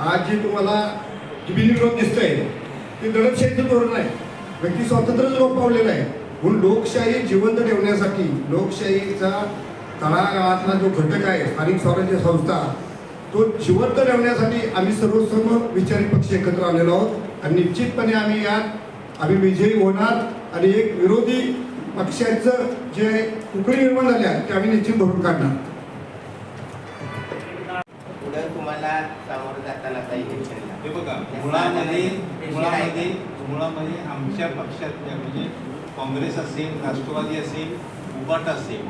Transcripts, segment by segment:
आज जे तुम्हाला जी बिनविरोध दिसतंय ते दडपशाहीचं धोरण आहे. व्यक्ती स्वातंत्र्यच लोक पावलेलं आहे. म्हणून लोकशाही जिवंत ठेवण्यासाठी लोकशाहीचा तळागाळातला जो घटक आहे स्थानिक स्वराज्य संस्था तो जिवंत ठेवण्यासाठी आम्ही सर्व विचारी पक्ष एकत्र आलेलो आहोत. आणि निश्चितपणे आम्ही यात आम्ही विजयी होणार. आणि एक विरोधी पक्षाचं जे उकळी निर्माण झाल्या ते आम्ही निश्चित भरून काढणार. तुम्हाला सामोरं जाताना हे. बघा मुळामध्ये मुळामध्ये मुळामध्ये आमच्या पक्षातल्या म्हणजे काँग्रेस असेल राष्ट्रवादी असेल उबाट असेल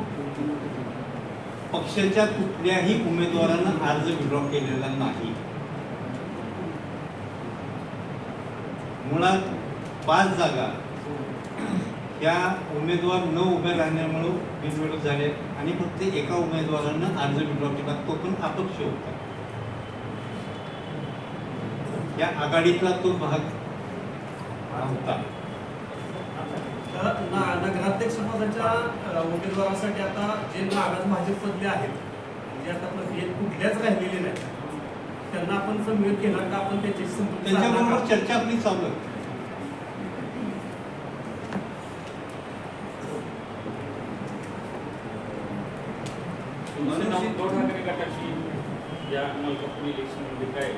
पक्षाच्या कुठल्याही उमेदवारानं अर्ज विड्रॉ केलेला नाही. मुळात पाच जागा या उमेदवार न उभे राहण्यामुळे बिनविरोध झाले आणि फक्त एका उमेदवारानं अर्ज विड्रॉ केला तो पण अपक्ष होता. या आघाडीतला तो भाग तर ना- नगराध्यक्ष समाजाच्या उमेदवारासाठी आता जे नाराज भाजपमधले आहेत जे आता प्रक्रियेत कुठल्याच राहिलेले नाही त्यांना आपण समवेत घेणार का आपण त्याची संपर्क त्यांच्याबरोबर का? चर्चा आपली चालू आहे उद्धव ठाकरे गटाची या मलकापूर इलेक्शनमध्ये काय?